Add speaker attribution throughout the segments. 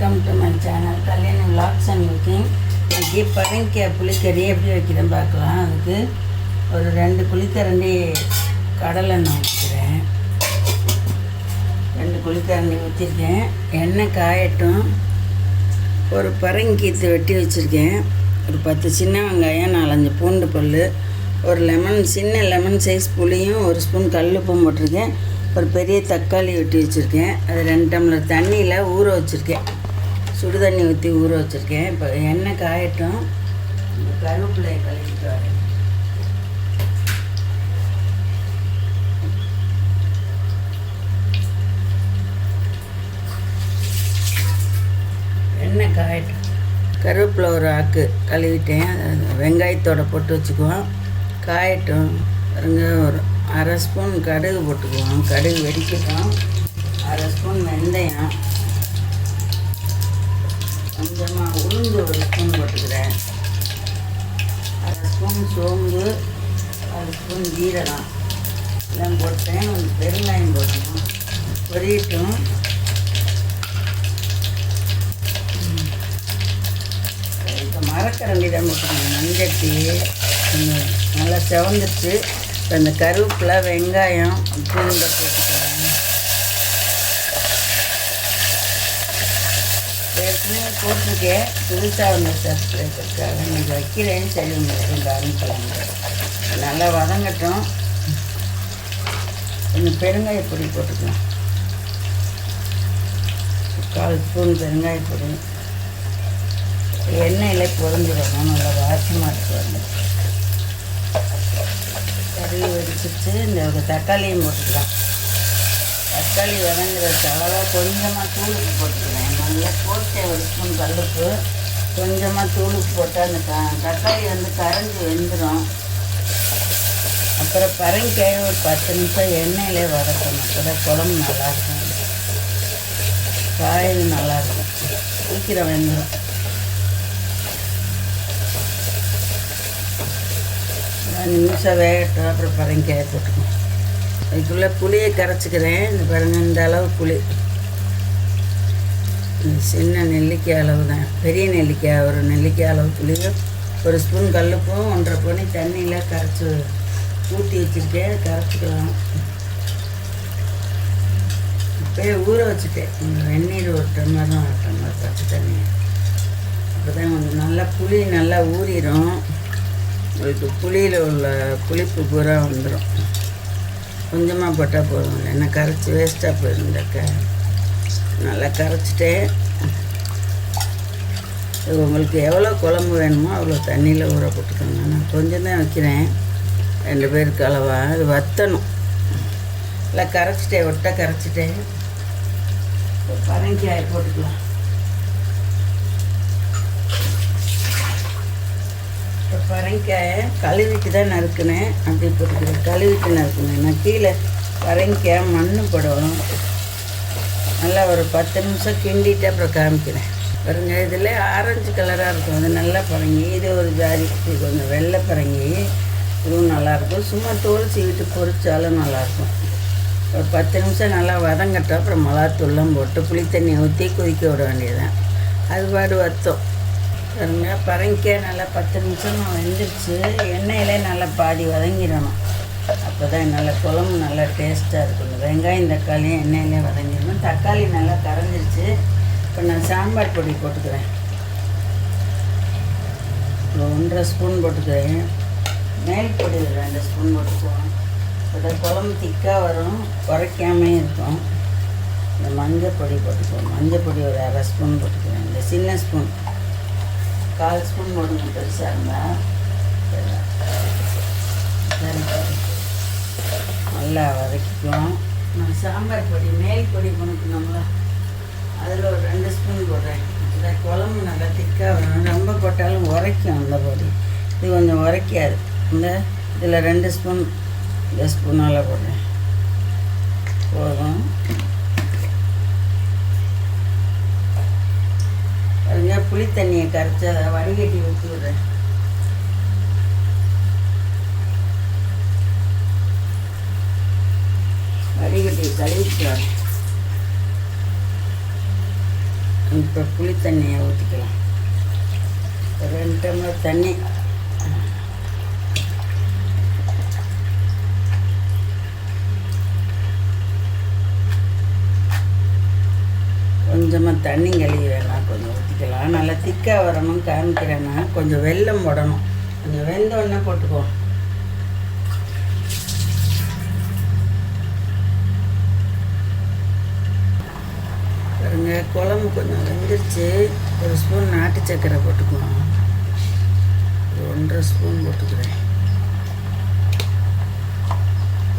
Speaker 1: Welcome to my channel Kalyani vlogs and cooking இன்னைக்கு பரங்கிக்காய் புளிக்கறி எப்படி வைக்கிறேன் பார்க்கலாம். அதுக்கு ஒரு ரெண்டு குழிக்கரண்டி கடலை எண்ணெய் ஊற்றிக்கிறேன் ரெண்டு குழிக்கரண்டி ஊற்றிருக்கேன் எண்ணெய் காயட்டும். ஒரு பரங்கிக்கீத்து வெட்டி வச்சுருக்கேன். ஒரு பத்து சின்ன வெங்காயம் நாலஞ்சு பூண்டு பல் ஒரு லெமன் சின்ன லெமன் சைஸ் புளியும் ஒரு ஸ்பூன் கல்லுப்பும் போட்டிருக்கேன். ஒரு பெரிய தக்காளி வெட்டி வச்சுருக்கேன். அது ரெண்டு டம்ளர் தண்ணியில் ஊற வச்சுருக்கேன். சுடு தண்ணி ஊற்றி ஊற வச்சுருக்கேன். இப்போ எண்ணெய் காயட்டும். கருவேப்பிலையை கழுவிட்டு வரேன். எண்ணெய் காயட்டும். கருவேப்பிலை ஒரு ஆக்கு கழுவிட்டேன். வெங்காயத்தோட போட்டு வச்சுக்குவோம். காயட்டும். பாருங்க ஒரு அரை ஸ்பூன் கடுகு போட்டுக்குவோம். கடுகு வெடிக்கட்டும். அரை ஸ்பூன் வெந்தயம் கொஞ்சமாக உளுந்து ஒரு ஸ்பூன் போட்டுக்கிறேன் அரை ஸ்பூன் சோம்பு அரை சீரகம் எல்லாம் போட்டேன். கொஞ்சம் பெருங்காயம் போடணும் பொரியட்டும் இப்போ மரக்கரண்டி தான் போட்டுக்கணும் மஞ்சட்டி நல்லா செவந்துச்சு இப்போ இந்த கருவேப்பிலை வெங்காயம் பூண்டை போட்டுக்கிறேன். ஏற்கனவே போட்டிருக்கேன். புதுசாக வந்து சப்ஸ்கிரைபருக்காக இன்னைக்கு வைக்கிறேன்னு சொல்லி உங்களுக்கு அனுப்பலாம் நல்லா வதங்கட்டும். கொஞ்சம் பெருங்காய பொடி போட்டுக்கலாம். கால் ஸ்பூன் பெருங்காய பொடி. எண்ணெயில் பொறிஞ்சிடணும் நல்லா வாசமாக இருக்கு வந்து கறி வெடிச்சிட்டு இந்த ஒரு தக்காளியும் போட்டுக்கலாம். தக்காளி வதங்குறதுக்காக கொஞ்சமாக தூளுக்கு போட்டுக்கிறேன் நல்லா போட்டு ஒரு ஸ்பூன் கல்லுப்பு கொஞ்சமாக தூளுக்கு போட்டால் அந்த தக்காளி வந்து கரைஞ்சி வெந்துடும் அப்புறம் பரங்கிக்காயை ஒரு பத்து நிமிஷம் எண்ணெயிலே வதக்கணும். அப்போ தான் குழம்பு நல்லாயிருக்கும். காயில் நல்லாயிருக்கும். சீக்கிரம் வெந்துடும் அஞ்சு நிமிஷம் வேகட்டும். அப்புறம் பரங்கிக்காயை போட்டுக்கணும். அதுக்குள்ளே புளியை கரைச்சிக்கிறேன். இந்த பாருங்க இந்த அளவு புளி. சின்ன நெல்லிக்காய் அளவு தான். பெரிய நெல்லிக்காய் ஒரு நெல்லிக்காய் அளவு புளியும் ஒரு ஸ்பூன் கல்லுப்பும் ஒன்றரை பொண்ணி தண்ணியில் கரைச்சி ஊற்றி வச்சுருக்கேன் கரைச்சிக்கலாம். இப்போயே ஊற வச்சுட்டேன். இந்த வெந்நீர் ஒரு டம்ளர் தான் ஒரு டம்ளர் பச்சை தண்ணி அப்போ தான் கொஞ்சம் நல்லா புளி நல்லா ஊறிடும் உங்களுக்கு புளியில் உள்ள புளிப்பு பூரா வந்துடும் கொஞ்சமாக போட்டால் போதும். இல்லைன்னா கரைச்சி வேஸ்ட்டாக போயிருந்தாக்க. நல்லா கரைச்சிட்டேன். உங்களுக்கு எவ்வளோ குழம்பு வேணுமோ அவ்வளோ தண்ணியில் ஊற போட்டுக்கோங்க. நான் கொஞ்சம் தான் வைக்கிறேன். ரெண்டு பேருக்கு அளவா. அது வத்தணும். இல்லை கரைச்சிட்டேன் ஒட்டை கரைச்சிட்டேன். பரங்கிக்காயை போட்டுக்கலாம். இப்போ பரங்கிக்காயை கழுவிட்டு தான் நறுக்குனேன். அப்படி போட்டுக்கிறேன். கழுவிட்டு நறுக்குனேன். நான் கீழே பரங்கிக்காய் மண் படம் நல்லா ஒரு பத்து நிமிஷம் கிண்டிட்டு அப்புறம் காமிக்கிறேன். பாருங்க இதில் ஆரஞ்சு கலராக இருக்கும். அது நல்லா பரங்கி. இது ஒரு ஜாதி. கொஞ்சம் வெள்ளை பரங்கி. இதுவும் நல்லாயிருக்கும். சும்மா தோல் சீவிட்டு பொரிச்சாலும் நல்லாயிருக்கும். ஒரு பத்து நிமிஷம் நல்லா வதங்கட்டும் அப்புறம் மிளகாத்தூள்லாம் போட்டு புளி தண்ணி ஊற்றி கொதிக்க விட வேண்டியதுதான். அது பாடு வத்தம். பாருங்க பரங்கிக்காய் நல்லா பத்து நிமிஷம் வெந்துருச்சு. எண்ணெயிலே நல்லா பாதி வதங்கிடணும். அப்போ தான் நல்லா குழம்பு நல்லா டேஸ்ட்டாக இருக்கும். வெங்காயம் தக்காளியும் எண்ணெயிலே வதங்கிடணும். தக்காளி நல்லா கரைஞ்சிருச்சு. இப்போ நான் சாம்பார் பொடி போட்டுக்கிறேன். ஒரு ஒன்றரை ஸ்பூன் போட்டுக்கிறேன். மேல் பொடி ஒரு ரெண்டு ஸ்பூன் போட்டுக்குவோம் இப்போ குழம்பு திக்காக வரும் குறைக்காமே இருக்கும் இந்த மஞ்சள் பொடி போட்டுக்குவோம் மஞ்சள் பொடி ஒரு அரை ஸ்பூன் போட்டுக்குவேன் இந்த சின்ன ஸ்பூன் கால் ஸ்பூன் போடுங்க பெருசாக இருந்தால் நல்லா வதக்கிக்குவோம் நம்ம சாம்பார் பொடி மேல் பொடி பண்ணிக்கணும்ல அதில் ஒரு ரெண்டு ஸ்பூன் போடுறேன். இந்த குழம்பு நல்லா திக்காக வரும் ரொம்ப போட்டாலும் உரைக்கும் அந்த பொடி. இது கொஞ்சம் உரைக்காது. இந்த இதில் ரெண்டு ஸ்பூன் இந்த ஸ்பூனால் போடுறேன். போதும். அதுங்க புளி தண்ணியை கரைச்சி அதை வடிகட்டி ஊற்றி விடுறேன். வடிகட்டி கழுவிட்டு இப்போ புளி தண்ணியை ஊற்றிக்கலாம் ரெண்டு டம்ளர் தண்ணி கொஞ்சமாக தண்ணி கழுவி வேணாம் கொஞ்சம் ஊற்றிக்கலாம் நல்லா திக்காக வரணும் காமிக்கிறேன்னா கொஞ்சம் வெள்ளம் போடணும். கொஞ்சம் வெந்தோடனே போட்டுக்குவோம் பாருங்க குழம்பு கொஞ்சம் வெந்துருச்சு. ஒரு ஸ்பூன் நாட்டு சர்க்கரை போட்டுக்குவோம் ஒரு ஒன்றரை ஸ்பூன் போட்டுக்கிறேன்.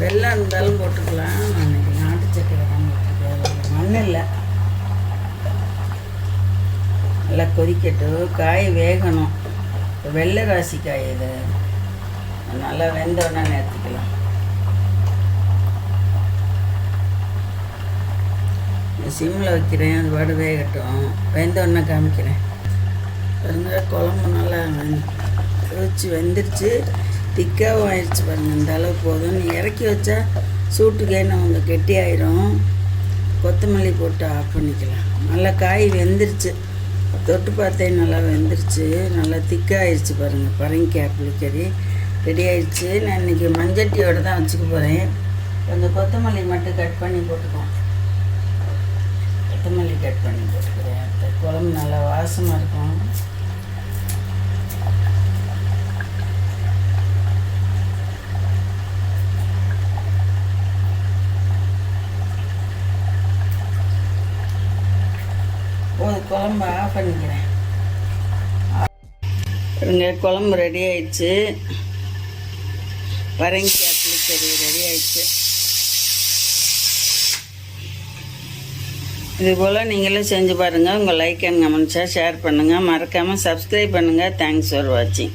Speaker 1: வெள்ளம் இருந்தாலும் போட்டுக்கலாம். நான் இன்னைக்கு நாட்டு சர்க்கரை தான் போட்டுக்கிறேன் மண் இல்லை. நல்லா கொதிக்கட்டும். காய் வேகணும். வெள்ளை ராசி காய் இது. நல்லா வெந்தோடனே நிறுத்திக்கலாம் சிம்மில் வைக்கிறேன். அது பாடு வேகட்டும். வெந்தோடனே காமிக்கிறேன். பாருங்க குழம்பு நல்லா வச்சு வெந்துருச்சு. திக்காகவும் ஆயிடுச்சு பாருங்கள் இந்த அளவு போதும். நீ இறக்கி வச்சா சூட்டுக்கே நம்ம கெட்டி ஆயிரும் கொத்தமல்லி போட்டு ஆஃப் பண்ணிக்கலாம். நல்லா காய் வெந்துருச்சு. தொட்டு பார்த்தேன் நல்லா வெந்துருச்சு. நல்லா திக்காகிடுச்சு பாருங்கள் பரங்கிக்காய் புளிக்கறி ரெடி ஆயிடுச்சு நான் இன்றைக்கி மஞ்சட்டியோடு தான் வச்சுக்க போகிறேன் கொஞ்சம் கொத்தமல்லி மட்டும் கட் பண்ணி போட்டுக்குவோம் கொத்தமல்லி கட் பண்ணி போட்டுக்கிறேன். அந்த குழம்பு நல்லா வாசமாக இருக்கும் ஒரு குழம்பு ஆஃப் பண்ணிக்கிறேன். பாருங்க குழம்பு ரெடி ஆயிடுச்சு. பரங்கிக்காய் புளிக்கறி ரெடி ஆயிடுச்சு. இது போல் நீங்களும் செஞ்சு பாருங்கள் உங்கள் லைக் அண்ட் கமெண்ட்ஸாக ஷேர் பண்ணுங்கள் மறக்காமல் சப்ஸ்கிரைப் பண்ணுங்கள் தேங்க்ஸ் ஃபார் வாட்சிங்